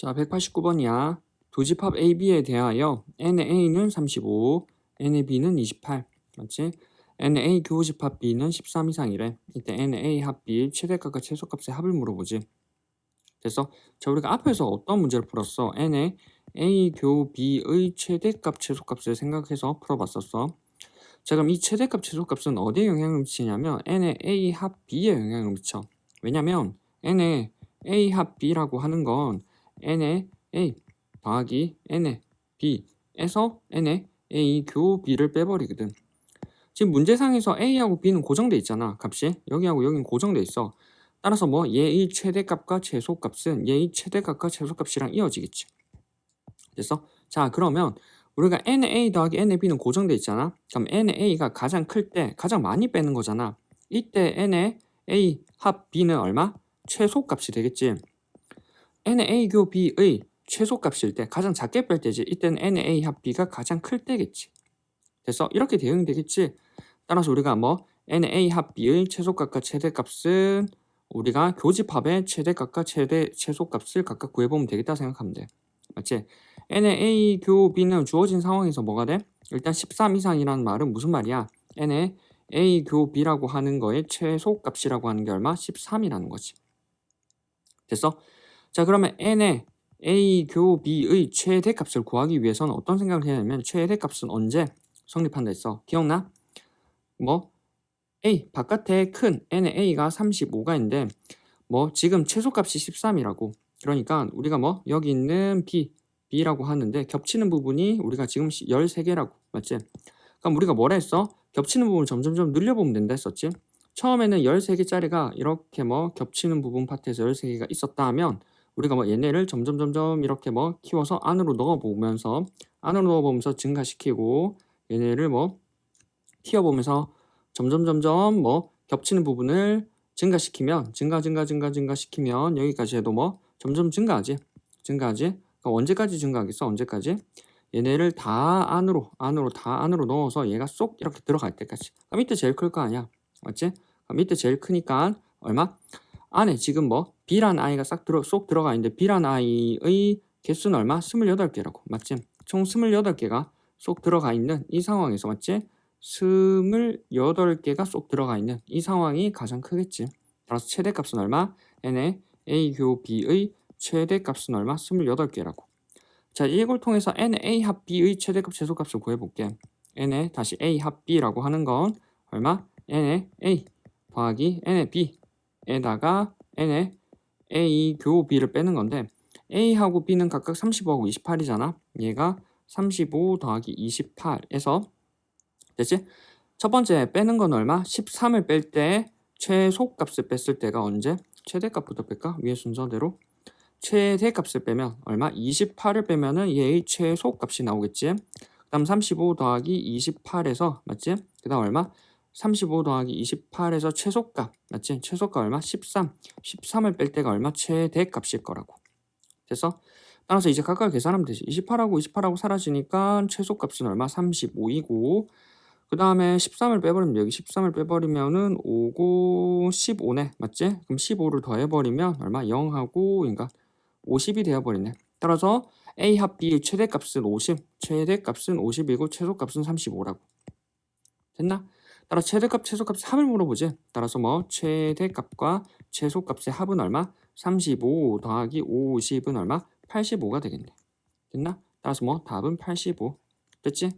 자, 189번이야. 두 집합 AB에 대하여 NA는 35, NAB는 28. 맞지? NA 교집합 B는 13 이상이래. 이때 NA 합 B 최대값과 최소값의 합을 물어보지. 됐어? 자, 우리가 앞에서 어떤 문제를 풀었어? NA A 교 B의 최대값 최소값을 생각해서 풀어봤었어. 자, 그럼 이 최대값 최소값은 어디에 영향을 미치냐면 N의 A 합 B에 영향을 미쳐. 왜냐면 N의 A 합 B라고 하는 건 N의 A 더하기 N의 B에서 N의 A 교 B를 빼버리거든. 지금 문제상에서 A하고 B는 고정돼 있잖아. 값이. 여기하고 여기는 고정돼 있어. 따라서 뭐 얘의 최대값과 최소값은 얘의 최대값과 최소값이랑 이어지겠지. 됐어? 자, 그러면 우리가 NA 더하기 NAB는 고정돼 있잖아. 그럼 NA가 가장 클 때 가장 많이 빼는 거잖아. 이때 NA A 합 B는 얼마? 최소값이 되겠지. NA 교 B의 최소값일 때 가장 작게 뺄 때지. 이때는 NA 합 B가 가장 클 때겠지. 됐어? 이렇게 대응이 되겠지. 따라서 우리가 뭐 NA 합 B의 최소값과 최대값은 우리가 교집합의 최대값과 최대 최소값을 각각 구해보면 되겠다 생각하면 돼. 맞지? n의 a 교 b는 주어진 상황에서 뭐가 돼? 일단 13 이상이라는 말은 무슨 말이야? n의 a 교 b라고 하는 거의 최소값이라고 하는 게 얼마? 13이라는 거지. 됐어? 자 그러면 n의 a 교 b의 최대 값을 구하기 위해서는 어떤 생각을 해야 하냐면 최대 값은 언제 성립한다 했어? 기억나? 뭐 a 바깥에 큰 n의 a가 35가 있는데 뭐 지금 최소값이 13이라고 그러니까 우리가 뭐 여기 있는 b b라고 하는데 겹치는 부분이 우리가 지금 13개라고 맞지? 그럼 우리가 뭐라 했어? 겹치는 부분 점점점 늘려보면 된다 했었지? 처음에는 13개짜리가 이렇게 뭐 겹치는 부분 파트에서 13개가 있었다 하면 우리가 뭐 얘네를 점점 점점 이렇게 뭐 키워서 안으로 넣어보면서 안으로 넣어보면서 증가시키고 얘네를 뭐 키워보면서 점점 점점 뭐 겹치는 부분을 증가시키면 증가 증가 증가 증가시키면 여기까지 해도 뭐 점점 증가하지? 증가하지? 그러니까 언제까지 증가하겠어? 언제까지? 얘네를 다 안으로 안으로 다 안으로 넣어서 얘가 쏙 이렇게 들어갈 때까지. 그럼 밑에 제일 클 거 아니야. 맞지? 그럼 밑에 제일 크니까 얼마 안에 지금 뭐 B란 아이가 싹 들어 쏙 들어가 있는데 B란 아이의 개수는 얼마 28개라고 맞지 총 28개가 쏙 들어가 있는 이 상황에서 맞지 28개가 쏙 들어가 있는 이 상황이 가장 크겠지 따라서 최대값은 얼마 n의 a 교 b의 최대값은 얼마? 28개라고. 자, 이걸 통해서 NA 합 B의 최대값 최소값을 구해볼게. N의 다시 A 합 B라고 하는 건 얼마? N의 A 더하기 N의 B 에다가 N의 A 교 B를 빼는 건데 A하고 B는 각각 35하고 28이잖아. 얘가 35 더하기 28에서 됐지? 첫 번째 빼는 건 얼마? 13을 뺄 때 최소값을 뺐을 때가 언제? 최대값부터 뺄까? 위에 순서대로 최대값을 빼면 얼마? 28을 빼면은 얘의 최소값이 나오겠지. 그다음 35 더하기 28에서 맞지? 그다음 얼마? 35 더하기 28에서 최소값 맞지? 최소값 얼마? 13. 13을 뺄 때가 얼마? 최대값일 거라고. 됐어? 따라서 이제 각각 계산하면 되지. 28하고 28하고 사라지니까 최소값은 얼마? 35이고 그 다음에 13을 빼버리면 여기 13을 빼버리면은 5고 15네 맞지? 그럼 15를 더해버리면 얼마? 0하고 그러니까 50이 되어버리네. 따라서 A 합 B의 최대값은 50, 최대값은 50이고 최소값은 35라고. 됐나? 따라 최대값, 최소값 3을 물어보지. 따라서 뭐 최대값과 최소값의 합은 얼마? 35 더하기 50은 얼마? 85가 되겠네. 됐나? 따라서 뭐 답은 85. 됐지?